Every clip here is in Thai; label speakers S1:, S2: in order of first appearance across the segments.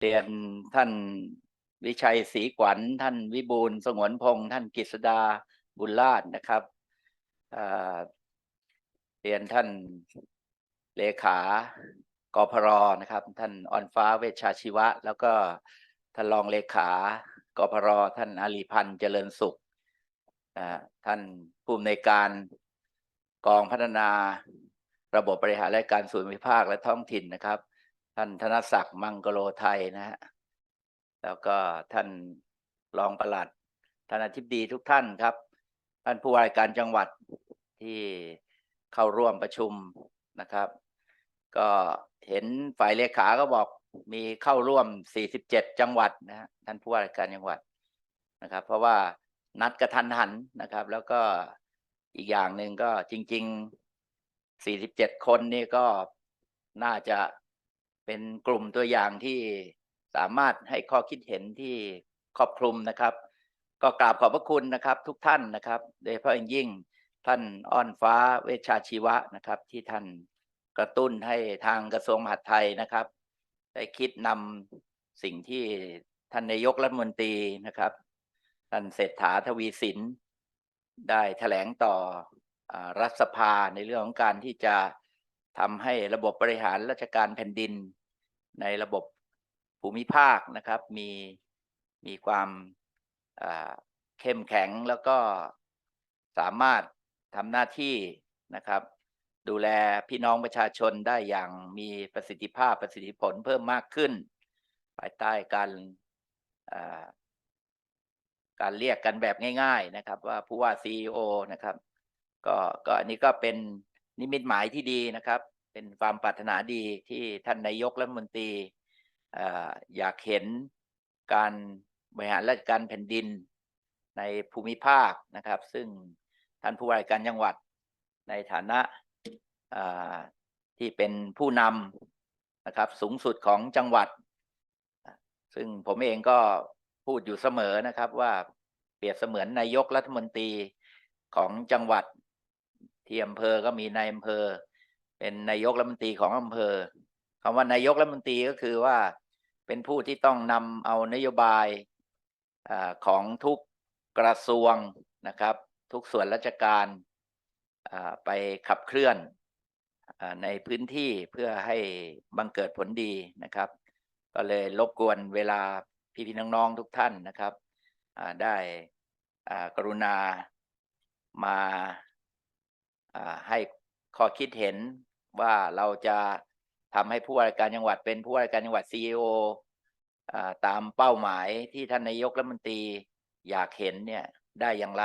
S1: เรียนท่านวิชัยศรีขวัญ ท่านวิบูลสงวนพงษ์ท่านกฤษดาบุญราชนะครับเรียนท่านเลขากพรนะครับ ท่านอ่อนฟ้าเวชชาชีวะ แล้วก็ท่านรองเลขากพรท่านอาลีพันธ์เจริญสุขท่านผู้อำนวยการกองพัฒนาระบบบริหารราชการส่วนภูมิภาคและท้องถิ่นนะครับ ท่านธนศักดิ์มังกโลไทยนะฮะแล้วก็ท่านรองประหลัดท่านอธิบดีทุกท่านครับ ท่านผู้ว่าการจังหวัดที่เข้าร่วมประชุมนะครับ ก็เห็นฝ่ายเลขาก็บอกมีเข้าร่วม 47 จังหวัดนะฮะท่านผู้ว่าการจังหวัดนะครับ เพราะว่านัดกระทันหันนะครับ แล้วก็อีกอย่างหนึ่งก็จริง ๆ 47 คนนี่ก็น่าจะ เป็นกลุ่มตัวอย่างที่สามารถให้ข้อคิดเห็นที่ครอบคลุมนะครับ ก็กราบขอบพระคุณนะครับ ทุกท่านนะครับโดยเฉพาะอย่างยิ่งท่านอ้อนฟ้าเวชชาชีวะนะครับ ที่ท่านกระตุ้นให้ทางกระทรวงมหาดไทยนะครับ ได้คิดนำสิ่งที่ท่านนายกรัฐมนตรีนะครับ ท่านเศรษฐาทวีสิน ได้แถลงต่ออรัฐสภาในเรื่องของการที่จะ ทำให้ระบบบริหารราชการแผ่นดิน ในระบบภูมิภาคนะครับมีมีความเข้มแข็งแล้วก็สามารถทำหน้าที่นะครับ ดูแลพี่น้องประชาชนได้อย่างมีประสิทธิภาพประสิทธิผลเพิ่มมากขึ้น ภายใต้การการเรียกกันแบบง่าย ๆนะครับ ว่าผู้ว่าซีอนะครับ ก็ก็อันนี้ก็เป็น นิมิตหมายที่ดีนะครับ เป็นความปรารถนาดีที่ท่านนายกรัฐมนตรีอยากเห็นการบริหารราชการแผ่นดินในภูมิภาคนะครับ ซึ่งท่านผู้ว่าการจังหวัดในฐานะที่เป็นผู้นำนะครับ สูงสุดของจังหวัด ซึ่งผมเองก็พูดอยู่เสมอนะครับว่าเปรียบเสมือนนายกรัฐมนตรีของจังหวัด ที่อำเภอก็มีนายอำเภอ เป็นนายกรัฐมนตรีของอำเภอคำว่านายกรัฐมนตรีก็คือว่าเป็นผู้ที่ต้องนำเอานโยบายของทุกกระทรวงนะครับ ทุกส่วนราชการไปขับเคลื่อนในพื้นที่เพื่อให้บังเกิดผลดีนะครับ ก็เลยรบกวนเวลาพี่ๆน้องๆทุกท่านนะครับได้กรุณามา ให้ข้อคิดเห็นว่าเราจะทำให้ผู้ว่าราชการจังหวัดเป็นผู้ว่าราชการจังหวัด CEO อ่าตามเป้าหมายที่ท่านนายกรัฐมนตรีอยากเห็นเนี่ยได้อย่างไร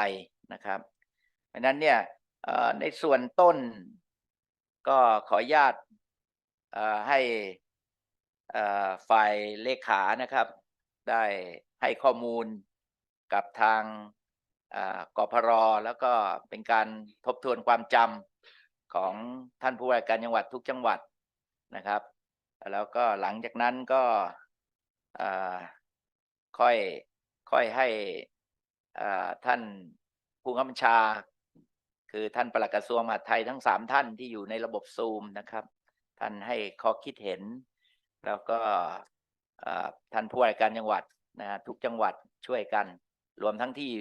S1: นะครับเพราะนั้นเนี่ยในส่วนต้นก็ขออนุญาตให้ฝ่ายเลขานะครับ ได้ให้ข้อมูลกับทาง กพรแล้วก็เป็นการทบทวนความจำของท่านผู้ว่าการจังหวัดทุกจังหวัดนะครับ แล้วก็หลังจากนั้นก็ค่อยค่อยให้ท่านผู้กำกับชา คือท่านปลัดกระทรวงมหาดไทยทั้งสามท่านที่อยู่ในระบบซูมนะครับ ท่านให้ข้อคิดเห็น แล้วก็ท่านผู้ว่าการจังหวัดนะฮะทุกจังหวัดช่วยกัน รวมทั้งที่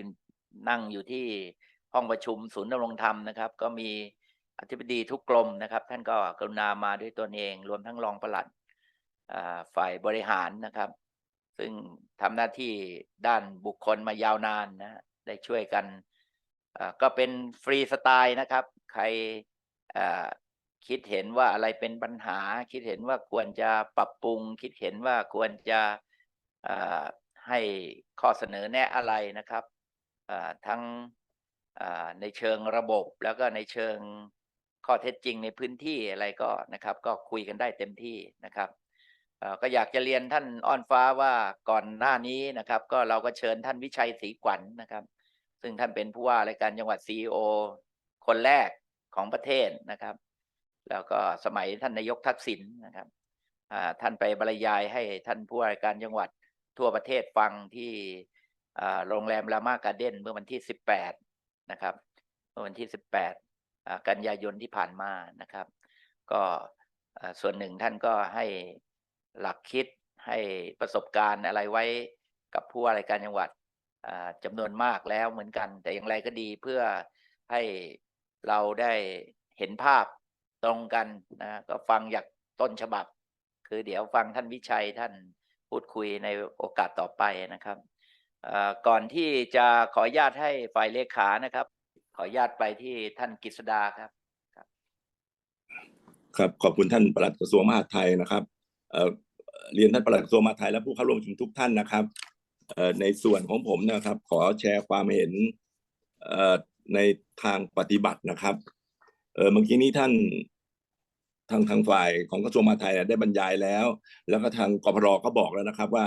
S1: นั่งอยู่ที่ห้องประชุมศูนย์ดำรงธรรมนะครับ ก็มีอธิบดีทุกกรมนะครับ ท่านก็กรุณามาด้วยตนเอง รวมทั้งรองปลัดฝ่ายบริหารนะครับ ซึ่งทำหน้าที่ด้านบุคคลมายาวนานนะได้ช่วยกันก็เป็นฟรีสไตล์นะครับ ใครคิดเห็นว่าอะไรเป็นปัญหา คิดเห็นว่าควรจะปรับปรุง คิดเห็นว่าควรจะให้ข้อเสนอแนะอะไรนะครับ ทั้งในเชิงระบบแล้วก็ในเชิงข้อเท็จจริงในพื้นที่อะไรก็นะครับ ก็คุยกันได้เต็มที่นะครับก็อยากจะเรียนท่านอ้อนฟ้าว่าก่อนหน้านี้นะครับ ก็เราก็เชิญท่านวิชัยศรีขวัญนะครับ ซึ่งท่านเป็นผู้ว่าราชการจังหวัดซีโอคนแรกของประเทศนะครับ แล้วก็สมัยท่านนายกทักษิณนะครับท่านไปบรรยายให้ท่านผู้ว่าราชการจังหวัดทั่วประเทศฟังที่ โรงแรมรามาการ์เด้นเมื่อวันที่ 18 นะครับ เมื่อวันที่ 18 กันยายนที่ผ่านมานะครับ ก็ส่วนหนึ่งท่านก็ให้หลักคิดให้ประสบการณ์อะไรไว้กับผู้ว่าราชการจังหวัดจำนวนมากแล้วเหมือนกัน แต่อย่างไรก็ดีเพื่อให้เราได้เห็นภาพตรงกันนะก็ฟังจากต้นฉบับ คือเดี๋ยวฟังท่านวิชัยท่านพูดคุยในโอกาสต่อไปนะครับ ก่อนที่จะขออนุญาตให้ฝ่ายเลขานะครับ ขออนุญาตไปที่ท่านกฤษดาครับ
S2: ครับขอบคุณท่านปลัดกระทรวงมหาดไทยนะครับเอ่อเรียนท่านปลัดกระทรวงมหาดไทยและผู้เข้าร่วมประชุมทุกท่านนะครับเอ่อในส่วนของผมนะครับ ขอแชร์ความเห็นเอ่อในทางปฏิบัตินะครับเออเมื่อกี้นี้ท่านทางทางฝ่ายของกระทรวงมหาดไทยได้บรรยายแล้ว แล้วก็ทางกพรก็บอกแล้วนะครับว่า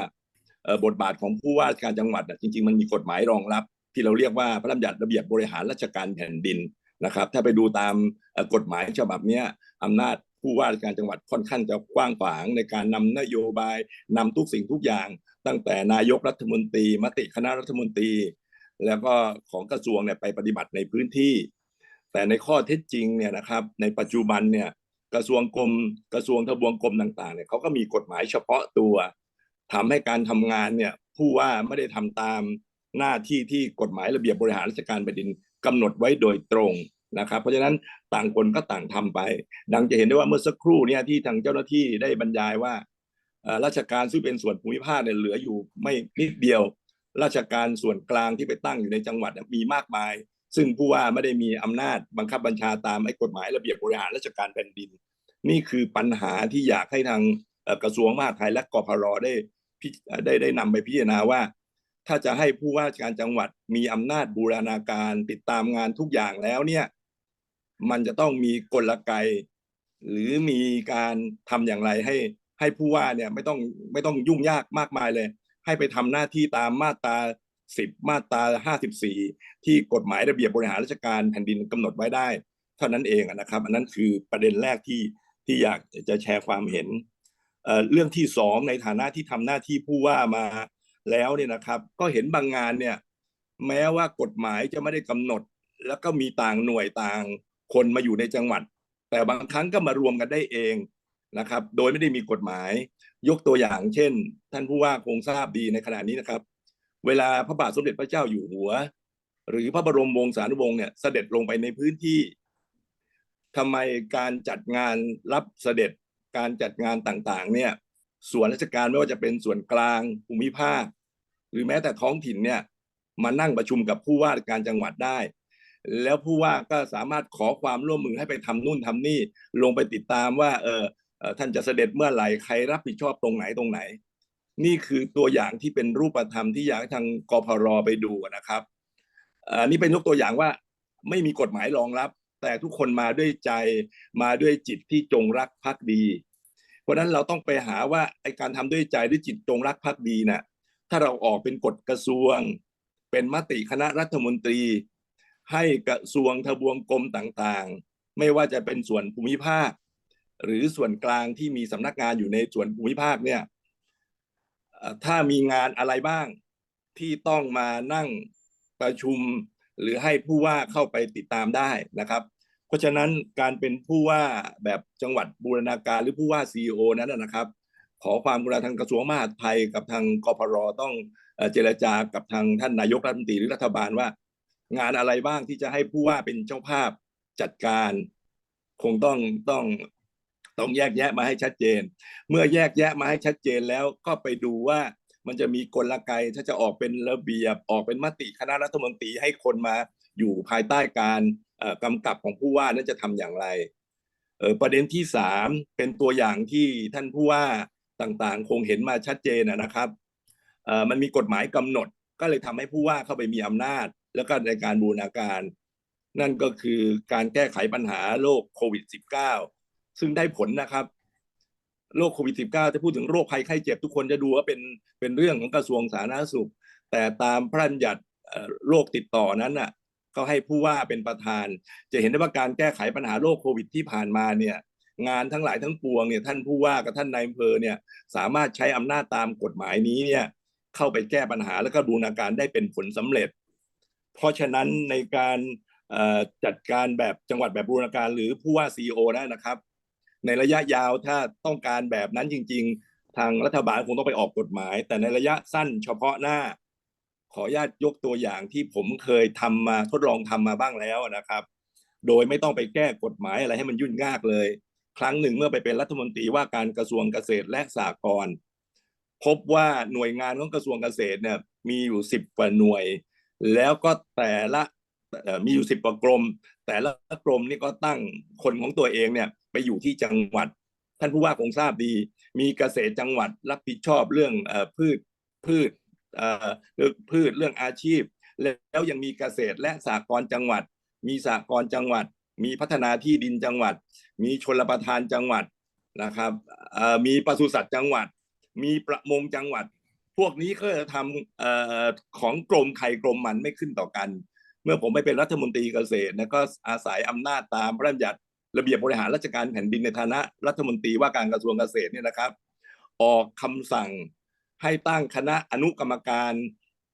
S2: บทบาทของผู้ว่าการจังหวัดนะจริง ๆ มันมีกฎหมายรองรับ ที่เราเรียกว่าพระราชบัญญัติระเบียบบริหารราชการแผ่นดินนะครับ ถ้าไปดูตามกฎหมายฉบับนี้อำนาจผู้ว่าการจังหวัดค่อนข้างจะกว้างขวางในการนำนโยบายนำทุกสิ่งทุกอย่าง ตั้งแต่นายกรัฐมนตรี มติคณะรัฐมนตรี แล้วก็ของกระทรวงเนี่ยไปปฏิบัติในพื้นที่ แต่ในข้อเท็จจริงเนี่ยนะครับในปัจจุบันเนี่ยกระทรวงกรมกระทรวงทบวงกรมต่างๆเนี่ยเขาก็มีกฎหมายเฉพาะตัว ทำให้การทำงานเนี่ยผู้ว่าไม่ได้ทำตามหน้าที่ที่กฎหมายระเบียบบริหารราชการแผ่นดินกำหนดไว้โดยตรงนะครับ เพราะฉะนั้นต่างคนก็ต่างทำไป ดังจะเห็นได้ว่าเมื่อสักครู่เนี่ยที่ทางเจ้าหน้าที่ได้บรรยายว่าราชการซึ่งเป็นส่วนภูมิภาคเนี่ยเหลืออยู่ไม่นิดเดียว ราชการส่วนกลางที่ไปตั้งอยู่ในจังหวัดมีมากมาย ซึ่งผู้ว่าไม่ได้มีอำนาจบังคับบัญชาตามไอ้กฎหมายระเบียบบริหารราชการแผ่นดิน นี่คือปัญหาที่อยากให้ทางกระทรวงมหาดไทยและกพรได้ ได้ได้นำไปพิจารณาว่า ถ้าจะให้ผู้ว่าการจังหวัดมีอำนาจบูรณาการติดตามงานทุกอย่างแล้วเนี่ย มันจะต้องมีกลไก หรือมีการทำอย่างไรให้ให้ผู้ว่าเนี่ยไม่ต้องไม่ต้องยุ่งยากมากมายเลย ให้ไปทำหน้าที่ตามมาตรา10มาตรา54ที่กฎหมายระเบียบบริหารราชการแผ่นดินกำหนดไว้ได้ เท่านั้นเองนะครับ อันนั้นคือประเด็นแรกที่ที่อยากจะแชร์ความเห็น เรื่องที่สองในฐานะที่ทำหน้าที่ผู้ว่ามาแล้วเนี่ยนะครับ ก็เห็นบางงานเนี่ยแม้ว่ากฎหมายจะไม่ได้กำหนด แล้วก็มีต่างหน่วยต่างคนมาอยู่ในจังหวัด แต่บางครั้งก็มารวมกันได้เองนะครับ โดยไม่ได้มีกฎหมาย ยกตัวอย่างเช่น ท่านผู้ว่าคงทราบดีในขณะนี้นะครับ เวลาพระบาทสมเด็จพระเจ้าอยู่หัว หรือพระบรมวงศานุวงศ์เนี่ยเสด็จลงไปในพื้นที่ทำไมการจัดงานรับเสด็จ การจัดงานต่างๆ เนี่ย ส่วนราชการไม่ว่าจะเป็นส่วนกลางภูมิภาค หรือแม้แต่ท้องถิ่นเนี่ยมานั่งประชุมกับผู้ว่าการจังหวัดได้ แล้วผู้ว่าก็สามารถขอความร่วมมือให้ไปทำนู่นทำนี่ ลงไปติดตามว่าเออเอ่อท่านจะเสด็จเมื่อไหร่ใครรับผิดชอบตรงไหนตรงไหน นี่คือตัวอย่างที่เป็นรูปธรรมที่อยากให้ทางกพรไปดูนะครับอันนี้เป็นยกตัวอย่างว่าไม่มีกฎหมายรองรับ แต่ทุกคนมาด้วยใจมาด้วยจิตที่จงรักภักดี เพราะฉะนั้นเราต้องไปหาว่าไอการทำด้วยใจด้วยจิตจงรักภักดีน่ะถ้าเราออกเป็นกฎกระทรวง เป็นมติคณะรัฐมนตรี ให้กระทรวงทบวงกรมต่างๆ ไม่ว่าจะเป็นส่วนภูมิภาค หรือส่วนกลางที่มีสำนักงานอยู่ในส่วนภูมิภาคเนี่ยถ้ามีงานอะไรบ้างที่ต้องมานั่งประชุมหรือให้ผู้ว่าเข้าไปติดตามได้นะครับ เพราะฉะนั้นการเป็นผู้ว่าแบบจังหวัดบูรณาการหรือผู้ว่าซีอนั้นนะนะครับ ขอความกรุณาทางกระทรวงมหาดไทยกับทางกพรต้องเจรจากับทางท่านนายกรัฐมนตรีหรือรัฐบาลว่า งานอะไรบ้างที่จะให้ผู้ว่าเป็นเจ้าภาพจัดการ คงต้องต้องต้องแยกแยะมาให้ชัดเจน เมื่อแยกแยะมาให้ชัดเจนแล้วก็ไปดูว่ามันจะมีกลไกถ้าจะออกเป็นระเบียบออกเป็นมติคณะรัฐมนตรีให้คนมาอยู่ภายใต้การ กำกับของผู้ว่านั้นจะทำอย่างไรเออประเด็นที่สามเป็นตัวอย่างที่ท่านผู้ว่าต่างๆ คงเห็นมาชัดเจนนะครับอ่อมันมีกฎหมายกำหนด ก็เลยทำให้ผู้ว่าเข้าไปมีอำนาจ แล้วก็ในการบูรณาการ นั่นก็คือการแก้ไขปัญหาโรคโควิด -19 ซึ่งได้ผลนะครับโรคโควิด -19 จะพูดถึงโรคภัยไข้เจ็บทุกคนจะดูว่าเป็นเป็นเรื่องของกระทรวงสาธารณสุข แต่ตามพระราชบัญญัติโรคติดต่อนั้นน่ะ ก็ให้ผู้ว่าเป็นประธาน จะเห็นได้ว่าการแก้ไขปัญหาโรคโควิดที่ผ่านมาเนี่ยงานทั้งหลายทั้งปวงเนี่ยท่านผู้ว่ากับท่านนายอำเภอเนี่ยสามารถใช้อำนาจตามกฎหมายนี้เนี่ยเข้าไปแก้ปัญหาแล้วก็บูรณาการได้เป็นผลสำเร็จ เพราะฉะนั้นในการจัดการแบบจังหวัดแบบบูรณาการหรือผู้ว่าซีโอได้นะครับ ในระยะยาวถ้าต้องการแบบนั้นจริง ๆ ทางรัฐบาลคงต้องไปออกกฎหมาย แต่ในระยะสั้นเฉพาะหน้า ขออนุญาตยกตัวอย่างที่ผมเคยทำมาทดลองทำมาบ้างแล้วนะครับ โดยไม่ต้องไปแก้กฎหมายอะไรให้มันยุ่งยากเลย ครั้งหนึ่งเมื่อไปเป็นรัฐมนตรีว่าการกระทรวงเกษตรและสหกรณ์พบว่าหน่วยงานของกระทรวงเกษตรเนี่ยมีอยู่สิบกว่าหน่วย แล้วก็แต่ละมีอยู่สิบกว่ากรม แต่ละกรมนี่ก็ตั้งคนของตัวเองเนี่ยไปอยู่ที่จังหวัด ท่านผู้ว่าคงทราบดี มีเกษตรจังหวัดรับผิดชอบเรื่องพืชพืช เรื่องพืชเรื่องอาชีพ แล้วยังมีเกษตรและสหกรณ์จังหวัด มีสหกรณ์จังหวัด มีพัฒนาที่ดินจังหวัด มีชลประทานจังหวัดนะครับมีปศุสัตว์จังหวัด มีประมงจังหวัด พวกนี้ก็จะทำออของกรมไข่กรมมันไม่ขึ้นต่อกัน เมื่อผมไปเป็นรัฐมนตรีเกษตรนะก็อาศัยอำนาจตามพระราชบัญญัติระเบียบบริหารราชการแผ่นดินในฐานะรัฐมนตรีว่าการกระทรวงเกษตรเนี่ยนะครับ ออกคำสั่ง ให้ตั้งคณะอนุกรรมการ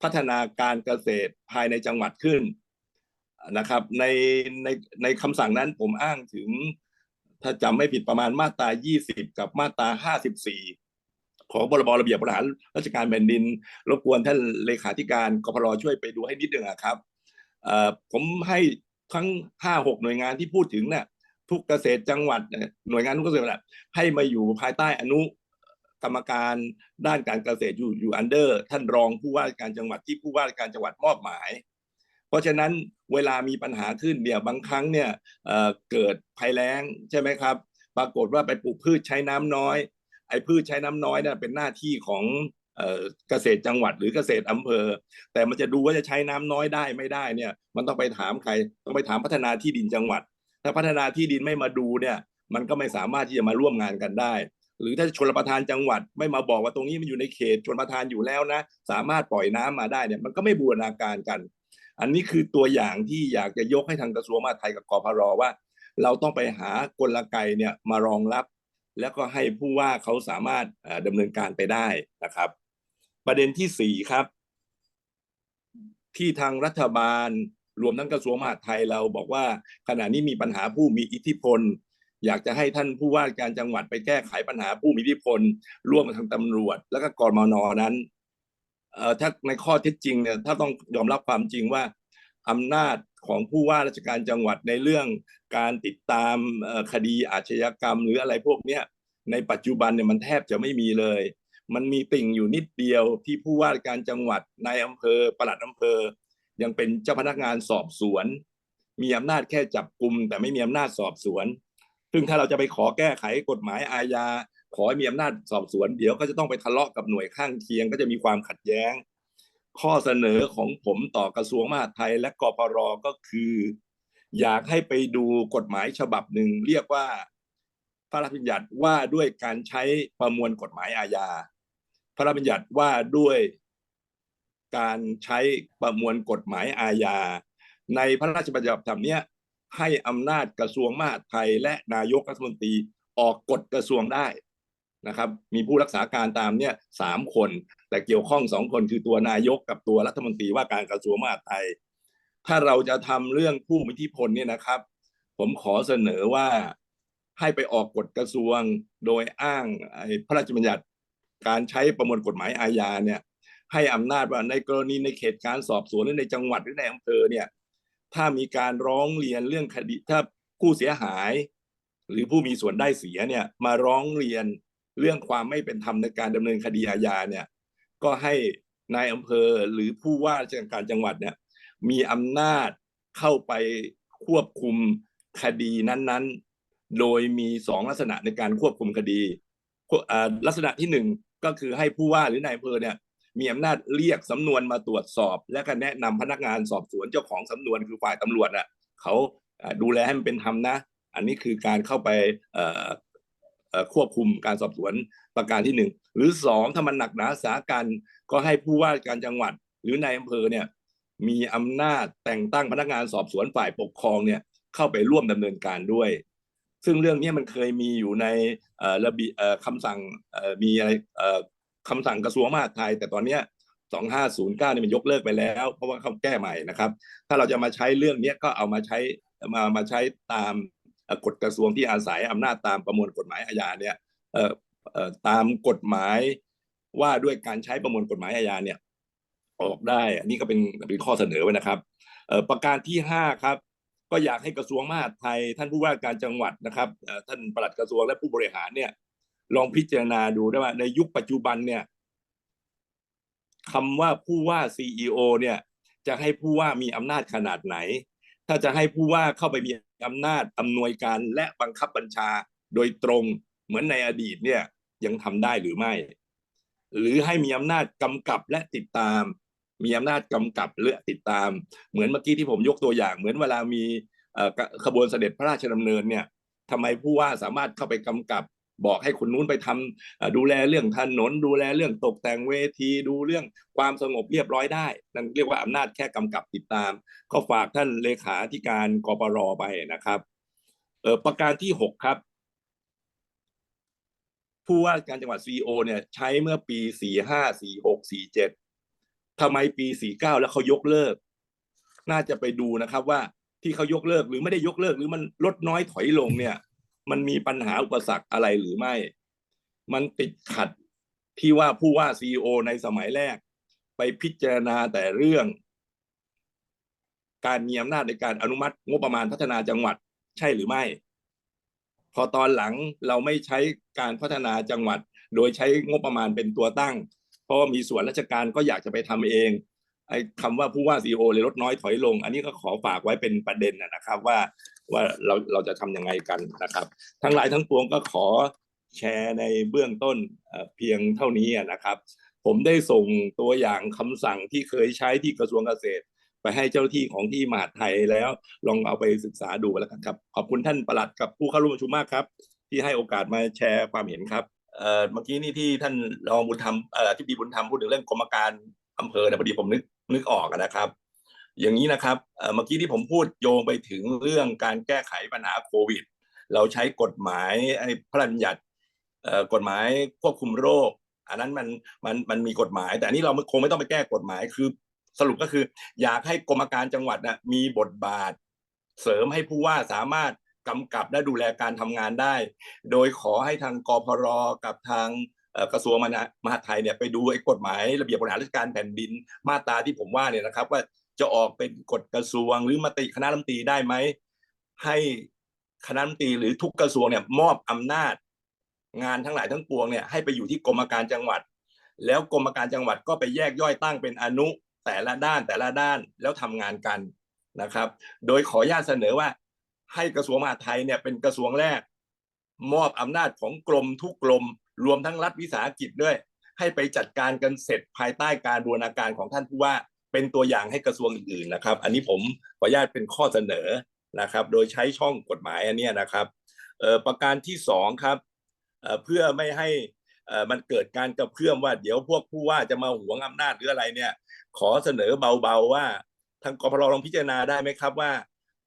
S2: พัฒนาการเกษตรภายในจังหวัดขึ้นนะครับ ในในในคำสั่งนั้นผมอ้างถึง ถ้าจำไม่ผิดประมาณมาตรา 20 กับมาตรา 54 ของพรบระเบียบบริหารราชการแผ่นดิน รบกวนท่านเลขาธิการกพรช่วยไปดูให้นิดนึงครับผมให้ทั้ง 5-6 หน่วยงานที่พูดถึงเนี่ยทุกเกษตรจังหวัด หน่วยงานทุกเกษตรจังหวัดให้มาอยู่ภายใต้อนุ กรรมการด้านการเกษตรอยู่อยู่อันเดอร์ ท่านรองผู้ว่าการจังหวัดที่ผู้ว่าการจังหวัดมอบหมาย เพราะฉะนั้นเวลามีปัญหาขึ้นเนี่ยบางครั้งเนี่ยเเกิดภัยแล้งใช่ไหมครับ ปรากฏว่าไปปลูกพืชใช้น้ำน้อย ไอ้พืชใช้น้ำน้อยเนี่ยเป็นหน้าที่ของเอ่อเกษตรจังหวัดหรือเกษตรอำเภอ แต่มันจะดูว่าจะใช้น้ำน้อยได้ไม่ได้เนี่ย มันต้องไปถามใครต้องไปถามพัฒนาที่ดินจังหวัด ถ้าพัฒนาที่ดินไม่มาดูเนี่ย มันก็ไม่สามารถที่จะมาร่วมงานกันได้ หรือถ้าชลประทานจังหวัดไม่มาบอกว่าตรงนี้มันอยู่ในเขตชลประทานอยู่แล้วนะ สามารถปล่อยน้ำมาได้เนี่ยมันก็ไม่บูรณาการกัน อันนี้คือตัวอย่างที่อยากจะยกให้ทางกระทรวงมหาดไทยกับกพรว่า เราต้องไปหากลไกเนี่ยมารองรับ แล้วก็ให้ผู้ว่าเขาสามารถเอ่อดำเนินการไปได้นะครับ ประเด็นที่สี่ครับ ที่ทางรัฐบาลรวมทั้งกระทรวงมหาดไทยเราบอกว่าขณะนี้มีปัญหาผู้มีอิทธิพล อยากจะให้ท่านผู้ว่าการจังหวัดไปแก้ไขปัญหาผู้มีอิทธิพล ร่วมกับทางตำรวจ แล้วก็กรมนนั้นเอ่อถ้าในข้อเท็จจริงเนี่ยถ้าต้องยอมรับความจริงว่าอำนาจของผู้ว่าราชการจังหวัดในเรื่องการติดตามคดีอาชญากรรม หรืออะไรพวกเนี้ยในปัจจุบันเนี่ยมันแทบจะไม่มีเลย มันมีติ่งอยู่นิดเดียวที่ผู้ว่าการจังหวัดนายอำเภอปลัดอำเภอ ยังเป็นเจ้าพนักงานสอบสวน มีอำนาจแค่จับกลุ่มแต่ไม่มีอำนาจสอบสวน ซึ่งถ้าเราจะไปขอแก้ไขกฎหมายอาญาขอให้มีอำนาจสอบสวน เดี๋ยวก็จะต้องไปทะเลาะกับหน่วยข้างเคียง ก็จะมีความขัดแย้ง ข้อเสนอของผมต่อกระทรวงมหาดไทยและกปรก็คือ อยากให้ไปดูกฎหมายฉบับหนึ่งเรียกว่าพระราชบัญญัติว่าด้วยการใช้ประมวลกฎหมายอาญา พระราชบัญญัติว่าด้วยการใช้ประมวลกฎหมายอาญา ในพระราชบัญญัติฉบับเนี้ย ให้อำนาจกระทรวงมหาดไทย และนายกรัฐมนตรีออกกฎกระทรวงได้นะครับ มีผู้รักษาการตามเนี่ยสามคน แต่เกี่ยวข้องสองคนคือตัวนายกกับตัวรัฐมนตรีว่าการกระทรวงมหาดไทย ถ้าเราจะทำเรื่องผู้มีอิทธิพลเนี่ยนะครับ ผมขอเสนอว่าให้ไปออกกฎกระทรวงโดยอ้างไอ้พระราชบัญญัติการใช้ประมวลกฎหมายอาญาเนี่ยให้อำนาจว่าในกรณีในเขตการสอบสวนหรือในจังหวัดหรือในอำเภอเนี่ย ถ้ามีการร้องเรียนเรื่องคดีถ้าผู้เสียหาย หรือผู้มีส่วนได้เสียเนี่ยมาร้องเรียนเรื่องความไม่เป็นธรรมในการดำเนินคดีอาญาเนี่ยก็ให้นายอำเภอหรือผู้ว่าราชการจังหวัดเนี่ยมีอำนาจเข้าไปควบคุมคดีนั้นๆ โดยมีสองลักษณะในการควบคุมคดีลักษณะที่หนึ่งก็คือให้ผู้ว่าหรือนายอำเภอเนี่ย มีอำนาจเรียกสำนวนมาตรวจสอบ และก็แนะนำพนักงานสอบสวนเจ้าของสำนวนคือฝ่ายตำรวจอะเขาดูแลให้มันเป็นธรรมนะ อันนี้คือการเข้าไปควบคุมการสอบสวนประการที่หนึ่งหรือสองถ้ามันหนักหนาสากันก็ให้ผู้ว่าการจังหวัด หรือนายอำเภอเนี่ยมีอำนาจแต่งตั้งพนักงานสอบสวนฝ่ายปกครองเนี่ยเข้าไปร่วมดำเนินการด้วย ซึ่งเรื่องนี้มันเคยมีอยู่ในระเบียบคำสั่งมีอะไร คำสั่งกระทรวงมหาดไทย แต่ตอนเนี้ย2509เนี่ยมันยกเลิกไปแล้ว เพราะว่าเขาแก้ใหม่นะครับ ถ้าเราจะมาใช้เรื่องเนี้ยก็เอามาใช้มามาใช้ตามกฎกระทรวงที่อาศัยอำนาจตามประมวลกฎหมายอาญาเนี่ยตามกฎหมายว่าด้วยการใช้ประมวลกฎหมายอาญาเนี่ยออกได้ อันนี้ก็เป็นเป็นข้อเสนอไว้นะครับประการที่ห้าครับ ก็อยากให้กระทรวงมหาดไทย ท่านผู้ว่าการจังหวัดนะครับท่านปลัดกระทรวงและผู้บริหารเนี่ย ลองพิจารณาดูได้ว่าในยุคปัจจุบันเนี่ยคำว่าผู้ว่า CEO เนี่ย จะให้ผู้ว่ามีอำนาจขนาดไหน ถ้าจะให้ผู้ว่าเข้าไปมีอำนาจอำนวยการและบังคับบัญชาโดยตรงเหมือนในอดีตเนี่ยยังทำได้หรือไม่ หรือให้มีอำนาจกำกับและติดตาม มีอำนาจกำกับและติดตาม เหมือนเมื่อกี้ที่ผมยกตัวอย่าง เหมือนเวลามีขบวนเสด็จพระราชดำเนินเนี่ยทำไมผู้ว่าสามารถเข้าไปกำกับ บอกให้คนนู้นไปทำเอ่อดูแลเรื่องถนน ดูแลเรื่องตกแต่งเวทีดูเรื่องความสงบเรียบร้อยได้นั่นเรียกว่าอำนาจแค่กำกับติดตาม ก็ฝากท่านเลขาธิการกปรไปนะครับเออประการที่หกครับ ผู้ว่าการจังหวัดซีโอเนี่ยใช้เมื่อปีสี่ห้าสี่หกสี่เจ็ดทำไมปีสี่เก้าแล้วเขายกเลิก น่าจะไปดูนะครับว่าที่เขายกเลิกหรือไม่ได้ยกเลิกหรือมันลดน้อยถอยลงเนี่ย มันมีปัญหาอุปสรรคอะไรหรือไม่ มันติดขัดที่ว่าผู้ว่าซีโอในสมัยแรก ไปพิจารณาแต่เรื่อง การมีอำนาจในการอนุมัติงบประมาณพัฒนาจังหวัดใช่หรือไม่ พอตอนหลังเราไม่ใช้การพัฒนาจังหวัด โดยใช้งบประมาณเป็นตัวตั้ง เพราะมีส่วนราชการก็อยากจะไปทำเองไอ้คำว่าผู้ว่าซีโอเลยลดน้อยถอยลง อันนี้ก็ขอฝากไว้เป็นประเด็นนะครับว่า ว่าเราเราจะทำยังไงกันนะครับ ทั้งหลายทั้งปวงก็ขอแชร์ในเบื้องต้นเพียงเท่านี้นะครับ ผมได้ส่งตัวอย่างคำสั่งที่เคยใช้ที่กระทรวงเกษตร ไปให้เจ้าที่ของที่มหาไทยแล้วลองเอาไปศึกษาดูแล้วกันครับ ขอบคุณท่านประหลัดกับผู้เข้าร่วมประชุมมากครับ ที่ให้โอกาสมาแชร์ความเห็นครับเมื่อกี้นี่ที่ท่านรองบุญธรรมที่ดีบุญธรรมพูดถึงเรื่องกรมการอำเภอเนี่ยพอดีผมนึกนึกออกนะครับ อย่างนี้นะครับเมื่อกี้ที่ผมพูดโยงไปถึงเรื่องการแก้ไขปัญหาโควิด เราใช้กฎหมายไอ้พระราชบัญญัติกฎหมายควบคุมโรค อันนั้นมันมันมันมีกฎหมาย แต่อันนี้เราคงไม่ต้องไปแก้กฎหมายคือ สรุปก็คือ อยากให้กรมการจังหวัดนะมีบทบาท เสริมให้ผู้ว่าสามารถกำกับและดูแลการทำงานได้ โดยขอให้ทางกพรกับทางกระทรวงมหามหาดไทยเนี่ยไปดูไอ้กฎหมายระเบียบบริหารราชการแผ่นดินมาตราที่ผมว่าเนี่ยนะครับว่า จะออกเป็นกฎกระทรวง หรือมติคณะรัฐมนตรีได้ไหมให้คณะรัฐมนตรีหรือทุกกระทรวงเนี่ยมอบอำนาจ งานทั้งหลายทั้งปวงเนี่ยให้ไปอยู่ที่กรมการจังหวัด แล้วกรมการจังหวัดก็ไปแยกย่อยตั้งเป็นอนุแต่ละด้านแต่ละด้านแล้วทำงานกันนะครับ โดยขออนุญาตเสนอว่าให้กระทรวงมหาดไทยเนี่ยเป็นกระทรวงแรก มอบอำนาจของกรมทุกกรมรวมทั้งรัฐวิสาหกิจด้วย ให้ไปจัดการกันเสร็จภายใต้การบูรณาการของท่านผู้ว่า เป็นตัวอย่างให้กระทรวงอื่นๆนะครับ อันนี้ผมขออนุญาตเป็นข้อเสนอนะครับ โดยใช้ช่องกฎหมายอันนี้นะครับประการที่สองครับเพื่อไม่ให้มันเกิดการกระเพื่อมว่าเดี๋ยวพวกผู้ว่าจะมาหวงอำนาจหรืออะไรเนี่ย ขอเสนอเบาๆว่าทางกพรลองพิจารณาได้ไหมครับว่า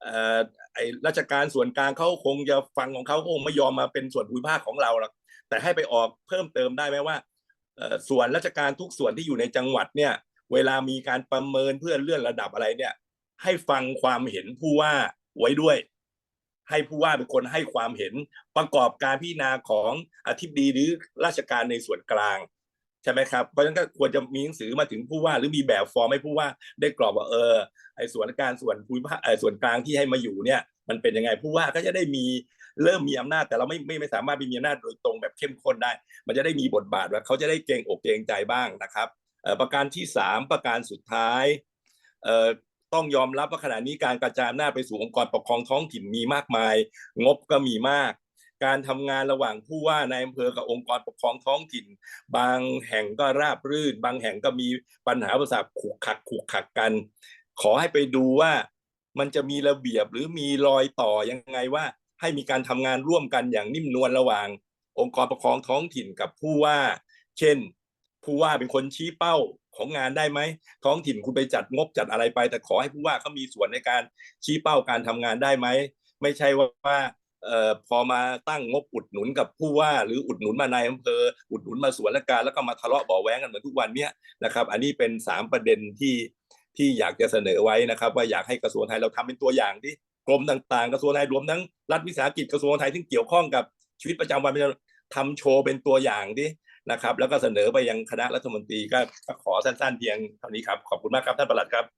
S2: เอ่อไอราชการส่วนกลางเขาคงจะฟังของเขาคงไม่ยอมมาเป็นส่วนภูมิภาคของเราหรอกแต่ให้ไปออกเพิ่มเติมได้ไหมว่าส่วนราชการทุกส่วนที่อยู่ในจังหวัดเนี่ย เวลามีการประเมินเพื่อเลื่อนระดับอะไรเนี่ย ให้ฟังความเห็นผู้ว่าไว้ด้วย ให้ผู้ว่าเป็นคนให้ความเห็นประกอบการพิจารณาของอธิบดีหรือราชการในส่วนกลางใช่ไหมครับเพราะฉะนั้นก็ควรจะมีหนังสือมาถึงผู้ว่า หรือมีแบบฟอร์มให้ผู้ว่าได้กรอบว่าเออไอ้ส่วนการส่วนภูมิภาคเอส่วนกลางที่ให้มาอยู่เนี่ย มันเป็นยังไงผู้ว่าก็จะได้มีเริ่มมีอำนาจแต่เราไม่ไม่ไม่สามารถมีอำนาจโดยตรงแบบเข้มข้นได้ มันจะได้มีบทบาทว่าเขาจะได้เกรงอกเกรงใจบ้างนะครับ ประการที่สามประการสุดท้ายต้องยอมรับว่าขณะนี้การกระจายอำนาจไปสู่องค์กรปกครองท้องถิ่นมีมากมาย งบก็มีมาก การทำงานระหว่างผู้ว่าในอำเภอกับองค์กรปกครองท้องถิ่น บางแห่งก็ราบรื่น บางแห่งก็มีปัญหาประสาทขุกขักขุกขักกัน ขอให้ไปดูว่ามันจะมีระเบียบหรือมีรอยต่อยังไงว่า ให้มีการทำงานร่วมกันอย่างนิ่มนวลระหว่าง องค์กรปกครองท้องถิ่นกับผู้ว่า เช่น ผู้ว่าเป็นคนชี้เป้าของงานได้ไหมท้องถิ่นคุณไปจัดงบจัดอะไรไป แต่ขอให้ผู้ว่าเขามีส่วนในการชี้เป้าการทำงานได้ไหมไม่ใช่ว่าเอ่อพอมาตั้งงบอุดหนุนกับผู้ว่า หรืออุดหนุนมาในอำเภอ อุดหนุนมาส่วนราชการแล้วก็มาทะเลาะเบาะแว้งกันเหมือนทุกวันเนี้ยนะครับ อันนี้เป็นสามประเด็นที่ที่อยากจะเสนอไว้นะครับ ว่าอยากให้กระทรวงไทยเราทำเป็นตัวอย่างที่กรมต่างๆ กระทรวงไทยรวมทั้งรัฐวิสาหกิจกระทรวงไทยที่เกี่ยวข้องกับชีวิตประจำวันประชาชนทำโชว์เป็นตัวอย่างดิ นะครับ แล้วก็เสนอไปยังคณะรัฐมนตรีก็ขอสั้นๆเพียงเท่านี้ครับขอบคุณมากครับท่านประหลัดครับ